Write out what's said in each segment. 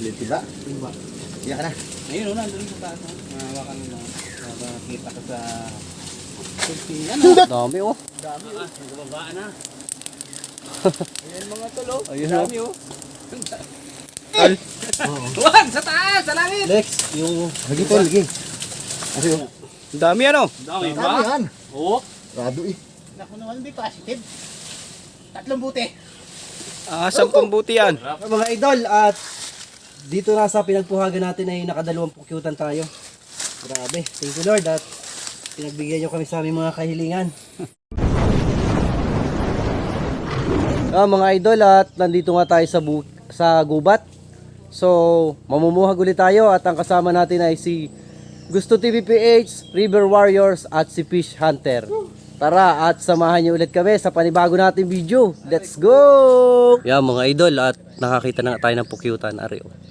Diba? Iya ka na. Ayun, oh, nandun sa taas. oh. Mahawakan mo. Makakita ka sa... Ano? Dami oh. Dami, oh. Nagababaan na. Ayan mga tulo. Ayun, Dami, oh. Wag! Sa taas! Sa langit! Lex, yung... Lagi tol, lagi. Kasi yung... Dami ano? Dami Dami yan. Oo. Rado eh. Naku naman, hindi positive. Tatlong buti. Ah, sampung buti yan. Mga idol, at dito na sa pinagpuhagan natin ay nakadalawang pukyutan tayo. Grabe, thank you Lord at pinagbigyan nyo kami sa aming mga kahilingan. ah, mga idol, at nandito nga tayo sa, bu- sa gubat. So, mamumuhag ulit tayo at ang kasama natin ay si Gusto TVPH, River Warriors at si Fish Hunter. Tara at samahan niyo ulit kami sa panibago nating video. Let's go! Yeah, mga idol at nakakita na tayo ng pukyutan. Ari, oh.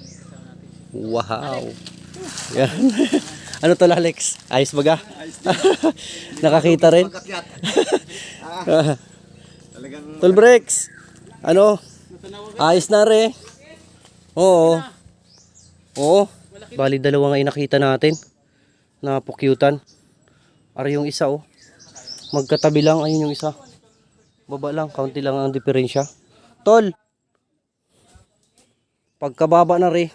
Wow! Yan. ano to Alex? Ayos baga? nakakita rin? Talagang... Tool breaks. Ano? Ayos na rin. Oo. Oo. Bali dalawa nga yung nakita natin. Na pukyutan. Ari yung isa oh. Magkatabi lang. Ayun yung isa. Baba lang. Kaunti lang ang diferensya. Tol. Pagkababa na rin.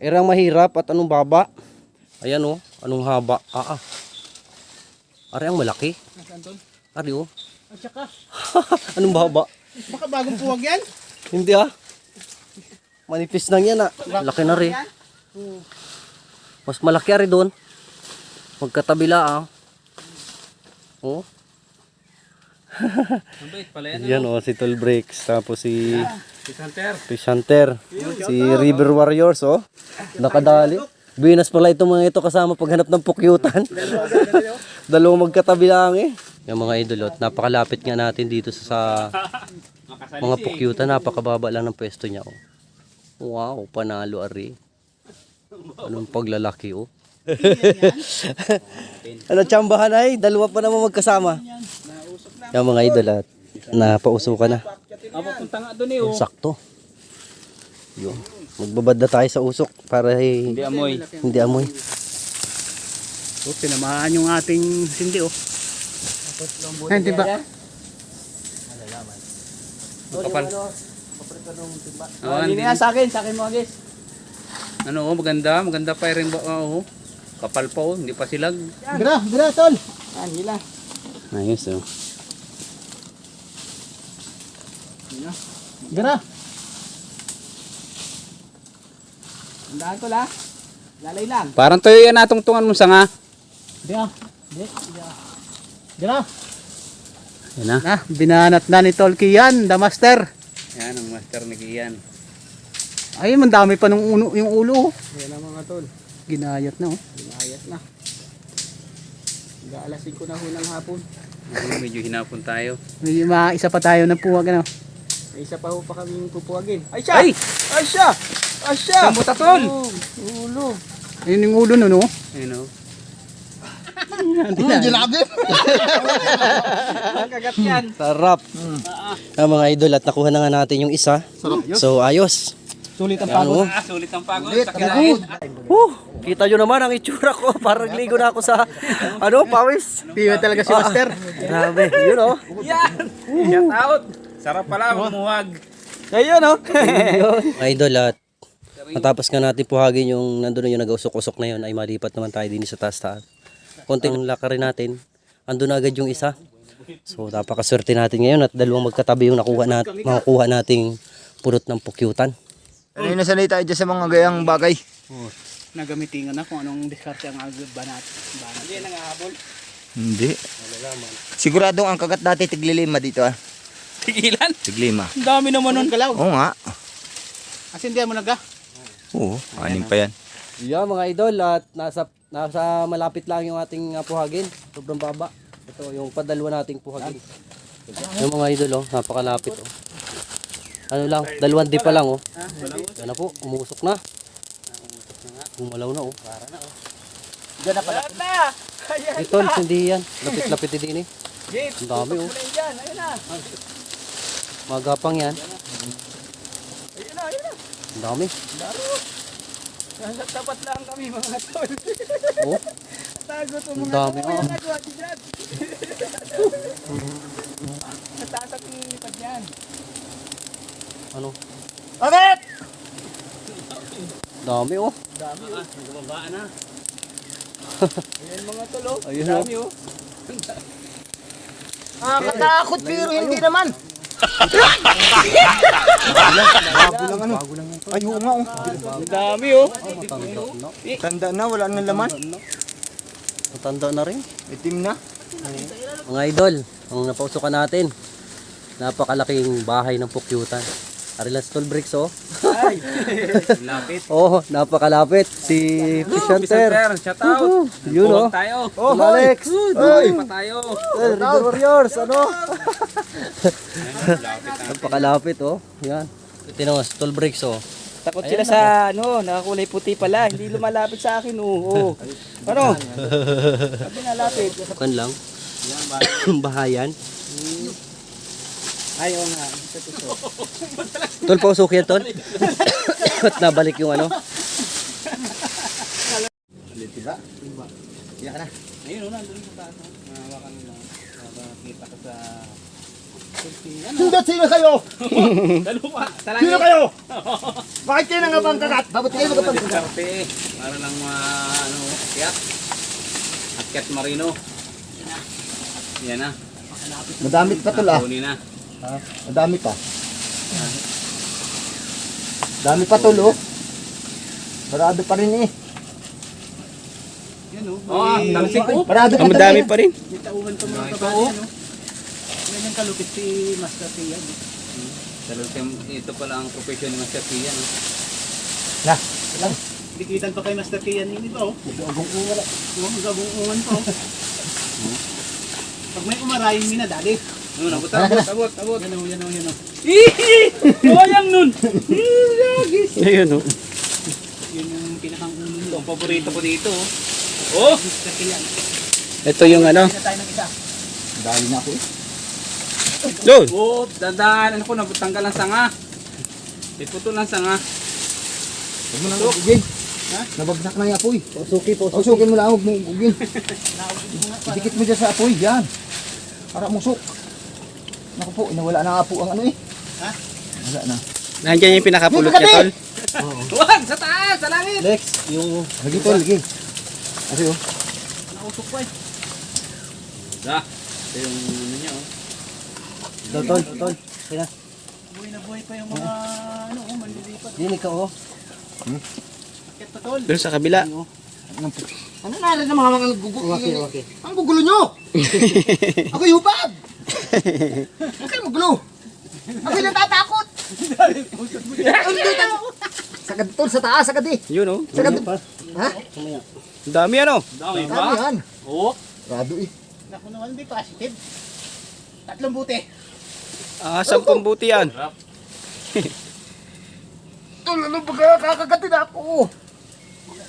Erang mahirap at anong baba? Ayan oh. Anong haba? Ah ah. Ari ang malaki. Nasaan tol? Ari oh. At saka, Anong baba? baka bagong puwag yan. Hindi ah. Manipis lang yan ah. Laki na rin. Mas malaki rin doon. Magkatabi lang ah. Oh. Pala yan. Yan oh, si Tool Breaks. Tapos si Fish Hunter. Si River Warriors oh. Nakadali. Binas pala itong mga ito kasama paghanap ng pukyutan. Dalawang magkatabi lang eh. Yung mga idolot, napakalapit nga natin dito sa mga pukyutan. Napakababa lang ng pwesto niya oh. Wow, panalo ari. Anong paglalaki oh. ano tsambahan ay? Dalawa pa naman magkasama. Yung mga idol at napauso ka na. Ah, papunta nga doon eh, oh. Sakto. Yun. Magbabad na tayo sa usok para eh, Hindi amoy. hindi amoy. Oh, tinamahan yung ating sindi, oh. Ay, di ba? Kapal. Oh, hindi na sa akin, sa akin mo agis. Ano oh, maganda, maganda pa rin ba oh. Kapal pa oh, hindi pa silag. Gira, gira tol. Yan, hila. Ayos oh. Gira. Tandaan ko la. Lalay lang. Parang tayo yan natungtungan mo sa nga. Gira. Gira. Yan na. Na, binanat na ni Tolki yan, the master. Yan ang master ni Kian. Ay, man dami pa nung uno, yung ulo. oh. Yan ang mga tol. Ginayat na oh. Ginayat na. Gaalas 5 na ho ng hapon. medyo hinapon tayo. May isa pa tayo ng puwag ano. May isa pa ho pa kaming pupuwagin. Ay siya! Ay! Ay siya! Ay siya! Mo tatol? Ulo. Ayun yung ulo no no? Ayun oh. Hmm, ginabi. Kagat yan. Sarap. Ah, mga idol at nakuha na nga natin yung isa. So ayos. Sulit ang Ano? Ah, sulit ang pagod. Ulit, tabakod. Woo! Kita nyo naman ang itsura ko. Parang ligo na ako sa ano, pawis. Piwa talaga si master. Grabe, yun oh. Yan! Shout out! Sarap pala, bumuwag. Ayun oh. Idol at matapos nga natin puhagin yung nandun na yung nag-usok-usok na yun ay malipat naman tayo din sa taas-taas. Konting lakarin natin. Andun na agad yung isa. So napakaswerte natin ngayon at dalawang magkatabi yung nakuha nat makukuha nating purot ng pukyutan. Ano yung nasanay tayo dyan sa mga gayang bagay? Nagamitingan na kung anong diskarte ang agad banat. Banat. Hindi nang ahabol. Hindi. Siguradong ang kagat dati tiglilima dito ah. Tigilan? Tiglima. Ang dami naman nun. Galaw. Oo nga. As hindi mo naga. Oo, anim pa yan. Yeah, mga idol at nasa nasa malapit lang yung ating uh, puhagin. Sobrang baba. Ito yung padalwa nating puhagin. Yung mga idol oh, napakalapit oh. Ano lang, dalawang di pa lang oh. Yan na po, umusok na. Gumalaw na oh. Diyan na pala. Ito, hindi yan. Lapit-lapit din eh. Ang dami oh. Ayun na. Magapang yan. Ang dami. Nasa tapat lang kami mga tol. Oh, Tago to ang dami. Oh. nagawa di dyan. Natatak yung lipad yan. Ano? Bakit? Dami oh. Dami oh. Gumabaan na. Ayan mga tol oh. Ayun, Dami oh. Nakakatakot pero hindi naman. Bago lang ano. Ay, oo nga oh. Ang dami oh. Tanda na, wala nang laman. Matanda na rin. Itim na. Mga idol, ang napausukan natin. Napakalaking bahay ng pukyutan. Arilas Toll Bricks oh. Lapit. Oh, napakalapit. Si. Center, shout out. Yun oh. Tayo. Oh, Alex. Eh, River Warriors, ano? Lapit na. Napakalapit oh. Yan. Ito Toll Bricks oh. Takot sila sa ano, nakakulay puti pala. Hindi lumalapit sa akin oh. oh. Ano? Sabi na lapit. Kan lang. Bahayan. Ayaw nga. Tol, pausok yan, Tol. At nabalik yung ano. Diba? Iyak na. Ayun, oh, nandun sa taas. oh. Mahawakan mo lang. Nakakita ko sa... Sundot sino kayo? Dalawa! Sino kayo? Bakit kayo nang abangkagat? Bakit kayo nang abangkagat? Diskarte. Para lang ma... Ano, akyat. Akyat marino. Yan na. Madami pa tol ah. Kunin na. Madami pa. Dami pa tol oh. Parado pa rin eh. Yan oh. Oh, talasig ko. Parado pa tol madami pa rin. May tauhan pa mga kabali, Yan yung kalupit si Master Tian. Talagang ito pala ang profession ni Master Tian. oh. Na. Dikitan pa kay Master Tian yun ito, oh. Agong wala. Oh, gabungungan pa, oh. Pag may umarayin, minadali. Ano, abot, abot, abot, abot. Yan, oh, yan, oh, yan, oh. Sayang nun. Ayun oh. Yun yung pinakang ulo nito. Ang paborito ko dito. Oh. Ito yung ano. Dali na ako eh. Doon. Oh, dadaan. Ano ko, nabutanggal ang sanga. Iputol ang sanga. Huwag mo nang ugugin. Ha? Nabagsak na yung apoy. Pasuki po. Usukin mo lang, huwag mo ugugin. Dikit mo dyan sa apoy, yan. Para musok. Naku po, nawala na nga po ang ano eh. Ha? Wala na. Nandiyan yung pinakapulot niya, tol. Huwag! Sa taas! Sa langit! Lex, yung Lagi tol, lagi. Kasi oh. Nausok pa, eh. Da. Ito yung ano niya oh. Tol, tol, tol. Kaya, Buhay na buhay pa yung mga, ano, oh, manlilipat. dinig ka oh. Akit pa, tol. Doon sa kabila. Ano na rin ng mga mga gugulo? Okay, okay. Ang gugulo nyo! Ako yung hubad! Huwag kayo magulo! Ako yung natatakot! Sagad tol, sa taas, sagad eh! Yun oh. Sagad! Ha? Ang dami ano? Dami Dami yan! Oo. Rado eh. Naku naman, may positive. Tatlong buti. Ah, sampung buti yan. Tol, ano ba kakagatin ako?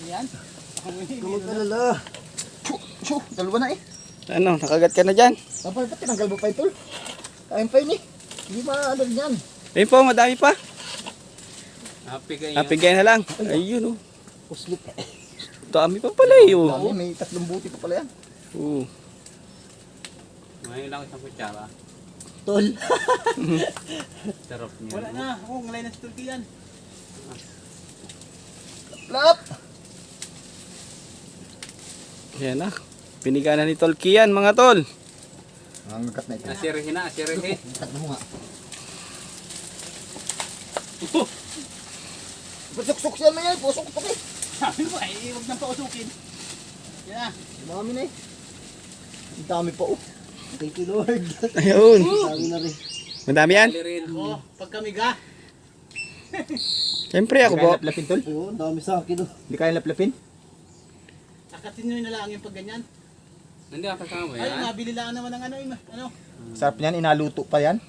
Yan. Huwag alala. Shoo, shoo, dalawa na eh. Ano, nakagat ka na dyan. Dapat ba't tinanggal mo pa ito? Kain pa yun eh. Hindi maano rin yan. Ayun po, madami pa. Napigay na lang. Ayun oh. Puslip. Dami pa pala eh oh. Dami, may tatlong buti pa pala yan. Oo. Ngayon lang isang kutsara. Tol. Sarap niya. Wala na. Oh, ngalay na sa Turkey yan. Lap! Yan na. Piniga na ni Tolki yan mga tol. Ang nakat na ito. Asirihin na, asirihin. Kat mo nga. Pasok-sok siya na yan. Pusok ito eh. Sabi mo, eh, huwag nang pausukin. Yan na. Dami na eh. Ang dami pa oh. Thank you Lord. Ayun. Sabi na rin. Madami yan. Oh, pag kami ga. Siyempre ako po. laplapin tol? Oo, ang dami sa akin oh. Hindi kaya laplapin? Akatin nyo na lang yung pag ganyan. Hindi ako kasama Ay, nabili lang naman ng ano, eh, ano. Sarap niyan, inaluto pa yan.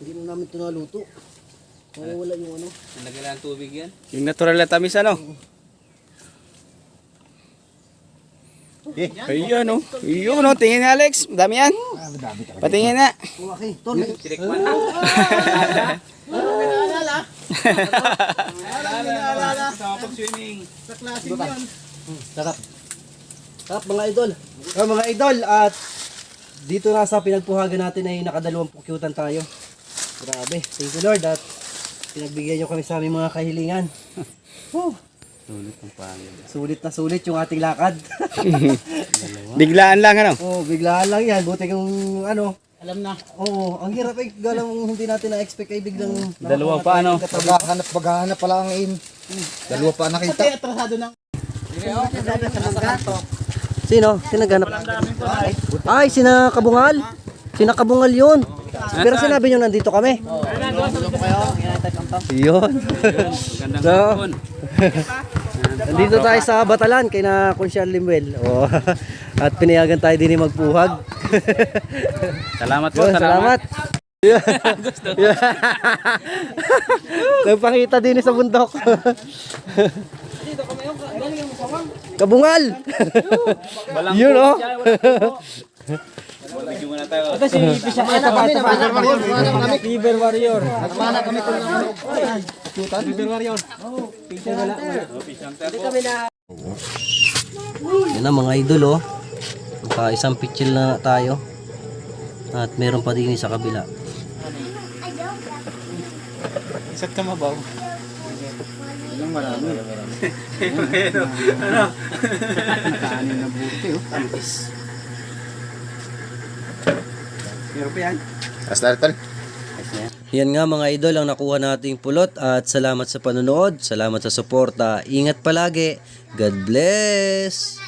Hindi na namin ito naluto. Mawawala yung ano. Nalagyan lang tubig yan. Yung natural na tamis ano? Eh, Ayun oh. Ayun oh. Tingin na Alex. Madami yan. Patingin na. Okay, tol. Silikman na. Pinaalala. swimming. Sa klase yun. Sarap. Sarap mga idol. Oh, mga idol at dito na sa pinagpuhagan natin ay nakadalawang pukyutan tayo. Grabe. Thank you Lord at pinagbigyan nyo kami sa aming mga kahilingan. Whew. Sulit ang pangil. Sulit na sulit yung ating lakad. Biglaan lang ano? oh, biglaan lang yan. Buti kung ano. Alam na. Oo, ang hirap ay galang hindi natin na-expect ay biglang Dalawa pa ano? Paghahanap, paghahanap pala ang aim. Dalawa pa nakita. Pati atrasado ng Sino? Sino naghanap? Ay, sina Kabungal. Sina Kabungal yun. Pero sinabi nyo nandito kami. Yun. Gandang So. Nandito tayo sa Batalan kay na Consyal Limuel. Oh. At pinayagan tayo din magpuhag. Salamat po, Yun, salamat. salamat. Nagpakita din sa bundok. Kabungal! Walang Yun oh. Video muna tayo. Ito si Pisha. Ito pa, ito pa. Fever Warrior. Nagmana kami kung ano. Fever Warrior. Yan na mga idol oh. Naka isang pitchil na tayo. At meron pa din sa kabila. Isa't ka mabaw. Nakaanin na buti oh. Meron pa yan. Hasta tol. Yan nga mga idol ang nakuha nating pulot at salamat sa panonood, salamat sa suporta. Ingat palagi. God bless.